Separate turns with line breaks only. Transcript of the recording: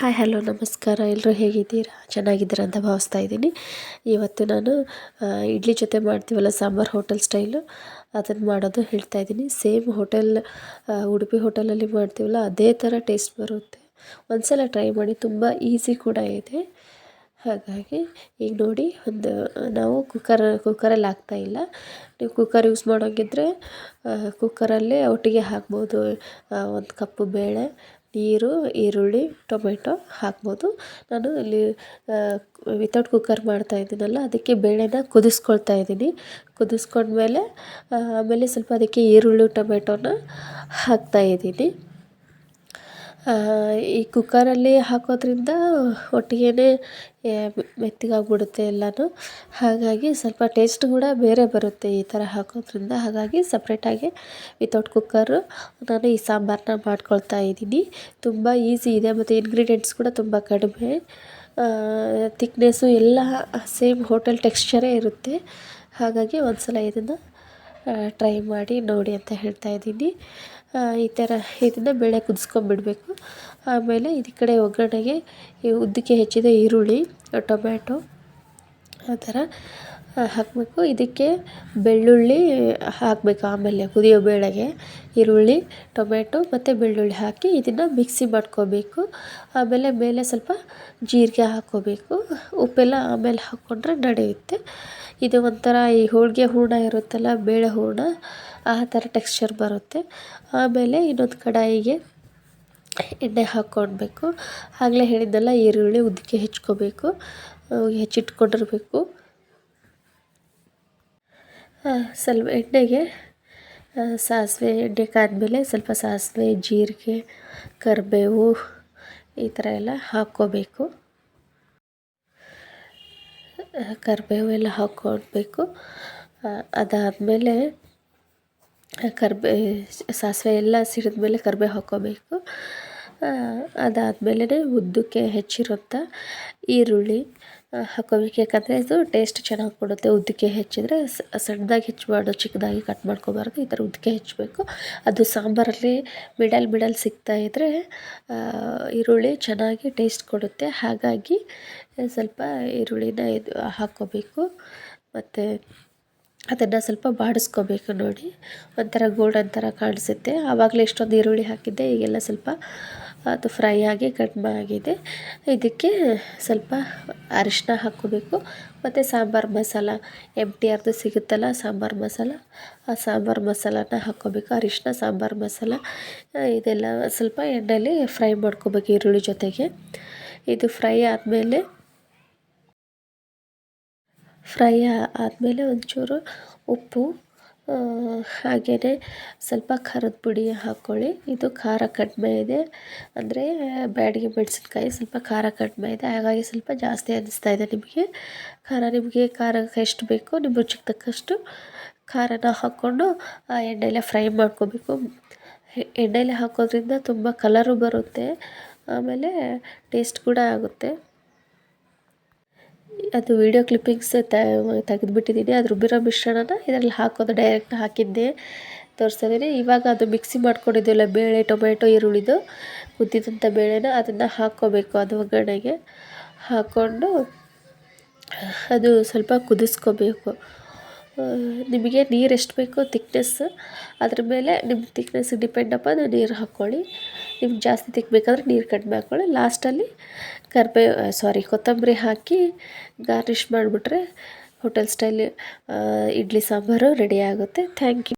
Hi, hello, ನಮಸ್ಕಾರ. ಎಲ್ಲರೂ ಹೇಗಿದ್ದೀರಾ? ಚೆನ್ನಾಗಿದ್ದೀರಾ ಅಂತ ಭಾವಿಸ್ತಾ ಇದ್ದೀನಿ. ಇವತ್ತು ನಾನು ಇಡ್ಲಿ ಜೊತೆ ಮಾಡ್ತೀವಲ್ಲ, ಸಾಂಬಾರು ಹೋಟೆಲ್ ಸ್ಟೈಲು. ಅದನ್ನು ಮಾಡೋದು ಹೇಳ್ತಾ ಇದ್ದೀನಿ. ಸೇಮ್ ಹೋಟೆಲ್ ಉಡುಪಿ ಹೋಟೆಲಲ್ಲಿ ಮಾಡ್ತೀವಲ್ಲ, ಅದೇ ಥರ ಟೇಸ್ಟ್ ಬರುತ್ತೆ. ಒಂದು ಸಲ ಟ್ರೈ ಮಾಡಿ, ತುಂಬ ಈಸಿ ಕೂಡ ಇದೆ. ಹಾಗಾಗಿ, ಈಗ ನೋಡಿ, ಒಂದು, ನಾವು ಕುಕ್ಕರ್, ಕುಕ್ಕರಲ್ಲಿ ಹಾಕ್ತಾಯಿಲ್ಲ ನೀವು ಕುಕ್ಕರ್ ಯೂಸ್ ಮಾಡೋಂಗಿದ್ರೆ ಕುಕ್ಕರಲ್ಲೇ ಒಟ್ಟಿಗೆ ಹಾಕ್ಬೋದು ಒಂದು ಕಪ್ಪು ಬೇಳೆ ನೀರು, ಈರುಳ್ಳಿ, ಟೊಮೆಟೊ ಹಾಕ್ಬೋದು. ನಾನು ಇಲ್ಲಿ ವಿತೌಟ್ ಕುಕ್ಕರ್ ಮಾಡ್ತಾ ಇದ್ದೀನಲ್ಲ, ಅದಕ್ಕೆ ಬೇಳೆನ ಕುದಿಸ್ಕೊಳ್ತಾ ಇದ್ದೀನಿ. ಕುದಿಸ್ಕೊಂಡ್ಮೇಲೆ ಆಮೇಲೆ ಸ್ವಲ್ಪ ಅದಕ್ಕೆ ಈರುಳ್ಳಿ, ಟೊಮೆಟೊನ ಹಾಕ್ತಾ ಇದ್ದೀನಿ. ಈ ಕುಕ್ಕರಲ್ಲಿ ಹಾಕೋದ್ರಿಂದ ಒಟ್ಟಿಗೆ ಮೆತ್ತಗಾಗ್ಬಿಡುತ್ತೆ ಎಲ್ಲನೂ. ಹಾಗಾಗಿ ಸ್ವಲ್ಪ ಟೇಸ್ಟ್ ಕೂಡ ಬೇರೆ ಬರುತ್ತೆ ಈ ಥರ ಹಾಕೋದ್ರಿಂದ. ಹಾಗಾಗಿ ಸಪ್ರೇಟಾಗಿ ವಿತೌಟ್ ಕುಕ್ಕರು ನಾನು ಈ ಸಾಂಬಾರನ್ನ ಮಾಡ್ಕೊಳ್ತಾ ಇದ್ದೀನಿ. ತುಂಬ ಈಸಿ ಇದೆ ಮತ್ತು ಇನ್ಗ್ರೀಡಿಯೆಂಟ್ಸ್ ಕೂಡ ತುಂಬ ಕಡಿಮೆ. ತಿಕ್ನೆಸ್ಸು ಎಲ್ಲ ಸೇಮ್ ಹೋಟೆಲ್ ಟೆಕ್ಸ್ಚರೇ ಇರುತ್ತೆ. ಹಾಗಾಗಿ ಒಂದು ಸಲ ಇದನ್ನು ಟ್ರೈ ಮಾಡಿ ನೋಡಿ ಅಂತ ಹೇಳ್ತಾ ಇದ್ದೀನಿ. ಈ ಥರ ಇದನ್ನು ಬೇಳೆ ಕುದಿಸ್ಕೊಂಬಿಡ್ಬೇಕು ಆಮೇಲೆ ಈ ಕಡೆ ಒಗ್ಗರಣೆಗೆ ಈ ಉದ್ದಕ್ಕೆ ಹೆಚ್ಚಿದ ಈರುಳ್ಳಿ ಟೊಮ್ಯಾಟೊ, ಆ ಥರ ಹಾಕಬೇಕು. ಇದಕ್ಕೆ ಬೆಳ್ಳುಳ್ಳಿ ಹಾಕಬೇಕು ಆಮೇಲೆ ಕುದಿಯೋ ಬೇಳೆಗೆ. ಈರುಳ್ಳಿ ಟೊಮೆಟೊ ಮತ್ತು ಬೆಳ್ಳುಳ್ಳಿ ಹಾಕಿ ಇದನ್ನು ಮಿಕ್ಸಿ ಮಾಡ್ಕೋಬೇಕು. ಆಮೇಲೆ ಮೇಲೆ ಸ್ವಲ್ಪ ಜೀರಿಗೆ ಹಾಕ್ಕೋಬೇಕು. ಉಪ್ಪೆಲ್ಲ ಆಮೇಲೆ ಹಾಕ್ಕೊಂಡ್ರೆ ನಡೆಯುತ್ತೆ. ಇದು ಒಂಥರ ಈ ಹೋಳಿಗೆ ಹೂರ್ಣ ಇರುತ್ತಲ್ಲ, ಬೇಳೆ ಹೂರ್ಣ, ಆ ಥರ ಟೆಕ್ಸ್ಚರ್ ಬರುತ್ತೆ. ಆಮೇಲೆ ಇನ್ನೊಂದು ಕಡಾಯಿಗೆ ಎಣ್ಣೆ ಹಾಕ್ಕೊಳ್ಬೇಕು ಆಗಲೇ ಹೇಳಿದ್ದೆಲ್ಲ ಈರುಳ್ಳಿ ಉದ್ದಕ್ಕೆ ಹೆಚ್ಕೋಬೇಕು. ಹೆಚ್ಚಿಟ್ಕೊಂಡಿರಬೇಕು. ಸ್ವಲ್ಪ ಎಣ್ಣೆಗೆ ಸಾಸಿವೆ ಎಣ್ಣೆ ಕಾದ್ಮೇಲೆ ಸ್ವಲ್ಪ ಸಾಸಿವೆ, ಜೀರಿಗೆ, ಕರಿಬೇವು ಈ ಥರ ಎಲ್ಲ ಹಾಕ್ಕೋಬೇಕು. ಕರಿಬೇವು ಎಲ್ಲ ಹಾಕ್ಕೊಳ್ಬೇಕು ಅದಾದಮೇಲೆ ಕರ್ಬೇ, ಸಾಸಿವೆ ಎಲ್ಲ ಸಿಡಿದ್ಮೇಲೆ ಕರಿಬೇವು ಹಾಕ್ಕೋಬೇಕು. ಅದಾದಮೇಲೆ ಉದ್ದಕ್ಕೆ ಹೆಚ್ಚಿರುವಂಥ ಈರುಳ್ಳಿ ಹಾಕ್ಕೋಬೇಕು ಯಾಕಂದರೆ ಇದು ಟೇಸ್ಟ್ ಚೆನ್ನಾಗಿ ಕೊಡುತ್ತೆ. ಉದ್ದಕ್ಕೆ ಹೆಚ್ಚಿದರೆ ಸಣ್ಣದಾಗಿ ಹೆಚ್ಚಬಾರ್ದು, ಚಿಕ್ಕದಾಗಿ ಕಟ್ ಮಾಡ್ಕೋಬಾರ್ದು. ಈ ಥರ ಉದ್ದಕ್ಕೆ ಹೆಚ್ಚಬೇಕು. ಅದು ಸಾಂಬಾರಲ್ಲಿ ಮಿಡಲ್ ಮಿಡಲ್ ಸಿಗ್ತಾಯಿದ್ರೆ ಈರುಳ್ಳಿ ಚೆನ್ನಾಗಿ ಟೇಸ್ಟ್ ಕೊಡುತ್ತೆ. ಹಾಗಾಗಿ, ಸ್ವಲ್ಪ ಈರುಳ್ಳಿನ ಇದು ಹಾಕ್ಕೋಬೇಕು ಮತ್ತು ಅದನ್ನು ಸ್ವಲ್ಪ ಬಾಡಿಸ್ಕೋಬೇಕು ನೋಡಿ. ಒಂಥರ ಗೋಲ್ಡನ್ ಥರ ಕಾಣಿಸುತ್ತೆ. ಆವಾಗಲೇ ಎಷ್ಟೊಂದು ಈರುಳ್ಳಿ ಹಾಕಿದ್ದೆ, ಈಗೆಲ್ಲ ಸ್ವಲ್ಪ ಅದು ಫ್ರೈ ಆಗಿ ಕಡಿಮೆ ಆಗಿದೆ. ಇದಕ್ಕೆ ಸ್ವಲ್ಪ ಅರಿಶಿನ ಹಾಕ್ಕೋಬೇಕು. ಮತ್ತು ಸಾಂಬಾರು ಮಸಾಲ ಎಂ ಟಿ ಆರ್ದು ಸಿಗುತ್ತಲ್ಲ ಸಾಂಬಾರು ಮಸಾಲ, ಆ ಸಾಂಬಾರು ಮಸಾಲನ ಹಾಕ್ಕೋಬೇಕು. ಅರಿಶಿನ ಸಾಂಬಾರು ಮಸಾಲ ಇದೆಲ್ಲ ಸ್ವಲ್ಪ ಎಣ್ಣೆಯಲ್ಲಿ ಫ್ರೈ ಮಾಡ್ಕೋಬೇಕು ಈರುಳ್ಳಿ ಜೊತೆಗೆ. ಇದು ಫ್ರೈ ಆದಮೇಲೆ ಫ್ರೈ ಆದಮೇಲೆ ಒಂಚೂರು ಉಪ್ಪು ಹಾಗೆಯೇ ಸ್ವಲ್ಪ ಖಾರದ ಪುಡಿ ಹಾಕ್ಕೊಳ್ಳಿ ಇದು ಖಾರ ಕಡಿಮೆ ಇದೆ. ಅಂದರೆ ಬ್ಯಾಡಗಿ ಮೆಣಸಿನ್ಕಾಯಿ ಸ್ವಲ್ಪ ಖಾರ ಕಡಿಮೆ ಇದೆ. ಹಾಗಾಗಿ ಸ್ವಲ್ಪ ಜಾಸ್ತಿ ಅನ್ನಿಸ್ತಾ ಇದೆ ನಿಮಗೆ. ಖಾರ ನಿಮಗೆ ಖಾರ ಎಷ್ಟು ಬೇಕೋ ನಿಮ್ಮ ರುಚಿಗೆ ತಕ್ಕಷ್ಟು ಖಾರನ ಹಾಕ್ಕೊಂಡು, ಆ ಎಣ್ಣೆಲೆ ಫ್ರೈ ಮಾಡ್ಕೋಬೇಕು. ಎಣ್ಣೆಲ್ಲ ಹಾಕೋದ್ರಿಂದ ತುಂಬ ಕಲರು ಬರುತ್ತೆ. ಆಮೇಲೆ ಟೇಸ್ಟ್ ಕೂಡ ಆಗುತ್ತೆ. ಅದು ವೀಡಿಯೋ ಕ್ಲಿಪ್ಪಿಂಗ್ಸ್ ತೆಗೆದುಬಿಟ್ಟಿದ್ದೀನಿ ಅದು ರುಬ್ಬಿರೋ ಮಿಶ್ರಣನ ಇದರಲ್ಲಿ ಹಾಕೋದು. ಡೈರೆಕ್ಟ್ ಹಾಕಿದ್ದೆ. ತೋರಿಸ್ತಾ ಇವಾಗ ಅದು ಮಿಕ್ಸಿ ಮಾಡ್ಕೊಂಡಿದ್ದೀವಲ್ಲ ಬೇಳೆ ಟೊಮೆಟೊ ಈರುಳ್ಳಿದು. ಕುದ್ದಿದಂಥ ಬೇಳೆನ ಅದನ್ನು ಹಾಕ್ಕೋಬೇಕು ಅದು ಒಗ್ಗರಣೆಗೆ. ಹಾಕ್ಕೊಂಡು ಅದು ಸ್ವಲ್ಪ ಕುದಿಸ್ಕೋಬೇಕು. ನಿಮಗೆ ನೀರು ಎಷ್ಟು ಬೇಕೋ ತಿಕ್ನೆಸ್ ಅದ್ರ ಮೇಲೆ ನಿಮ್ಮ ತಿಕ್ನೆಸ್ ಡಿಪೆಂಡ್ ನೀರು ಹಾಕ್ಕೊಳ್ಳಿ ನಿಮ್ಗೆ ಜಾಸ್ತಿ ತಿಕ್ಕಬೇಕಾದ್ರೆ ನೀರು ಕಡಿಮೆ ಹಾಕ್ಕೊಳ್ಳಿ. ಲಾಸ್ಟಲ್ಲಿ ಕರ್ಬೇ ಸಾರಿ ಕೊತ್ತಂಬರಿ ಹಾಕಿ ಗಾರ್ನಿಷ್ ಮಾಡಿಬಿಟ್ರೆ hotel style idli sambar ready ಆಗುತ್ತೆ. Thank you